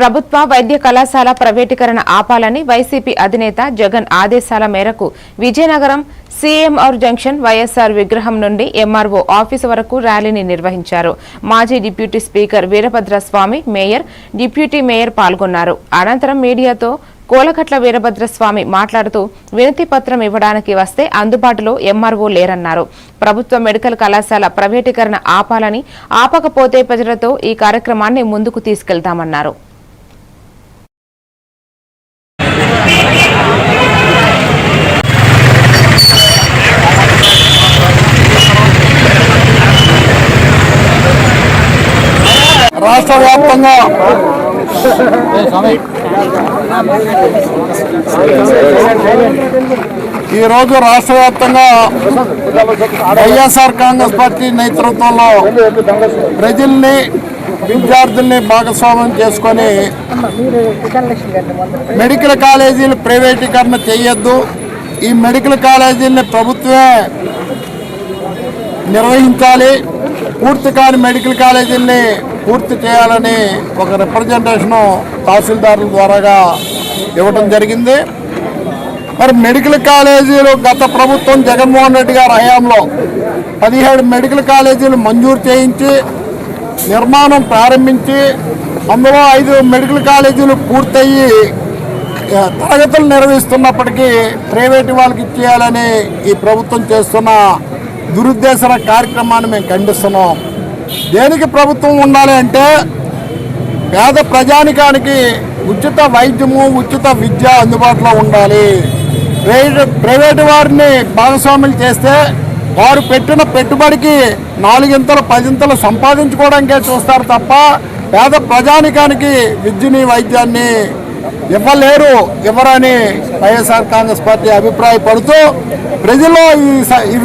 ప్రభుత్వ వైద్య కళాశాల ప్రైవేటీకరణ ఆపాలని వైసీపీ అధినేత జగన్ ఆదేశాల మేరకు విజయనగరం సీఎంఆర్ జంక్షన్ వైఎస్ఆర్ విగ్రహం నుండి ఎంఆర్ఓ ఆఫీసు వరకు ర్యాలీని నిర్వహించారు. మాజీ deputy speaker Veerabhadraswamy mayor deputy mayor పాల్గొన్నారు. అనంతరం మీడియాతో కోలకట్ల వీరభద్రస్వామి మాట్లాడుతూ వినతి పత్రం ఇవ్వడానికి వస్తే అందుబాటులో ఎంఆర్ఓ లేరన్నారు. ప్రభుత్వ మెడికల్ కళాశాల ప్రైవేటీకరణ ఆపాలని ఆపకపోతే ప్రజలతో ఈ కార్యక్రమాన్ని ముందుకు తీసుకెళ్తామన్నారు. రాష్ట్ర వ్యాప్తంగా ఈరోజు రాష్ట్ర వ్యాప్తంగా వైఎస్ఆర్ కాంగ్రెస్ పార్టీ నేతృత్వంలో ప్రజల్ని విద్యార్థుల్ని భాగస్వామ్యం చేసుకొని మెడికల్ కాలేజీలు ప్రైవేటీకరణ చేయొద్దు. ఈ మెడికల్ కాలేజీలని ప్రభుత్వమే నిర్వహించాలి. పూర్తి కాని మెడికల్ కాలేజీల్ని పూర్తి చేయాలని ఒక రిప్రజెంటేషను తహసీల్దారుల ద్వారాగా ఇవ్వడం జరిగింది. మరి మెడికల్ కాలేజీలు గత ప్రభుత్వం జగన్మోహన్ రెడ్డి గారి హయాంలో పదిహేడు మెడికల్ కాలేజీలు మంజూరు చేయించి నిర్మాణం ప్రారంభించి అందులో ఐదు మెడికల్ కాలేజీలు పూర్తయ్యి తరగతులు నిర్వహిస్తున్నప్పటికీ ప్రైవేటు వాళ్ళకి ఇచ్చేయాలని ఈ ప్రభుత్వం చేస్తున్న దురుద్దేశన కార్యక్రమాన్ని మేము ఖండిస్తున్నాం. దేనికి ప్రభుత్వం ఉండాలి అంటే పేద ప్రజానికానికి ఉచిత వైద్యము ఉచిత విద్య అందుబాటులో ఉండాలి. ప్రైవేట్ ప్రైవేటు వారిని భాగస్వాములు చేస్తే వారు పెట్టిన పెట్టుబడికి నాలుగింతలు పదింతలు సంపాదించుకోవడానికే చూస్తారు తప్ప పేద ప్రజానికానికి విద్యని వైద్యాన్ని ఇవ్వలేరు ఇవ్వరని వైఎస్ఆర్ కాంగ్రెస్ పార్టీ అభిప్రాయపడుతూ ప్రజల్లో ఈ స- ఈ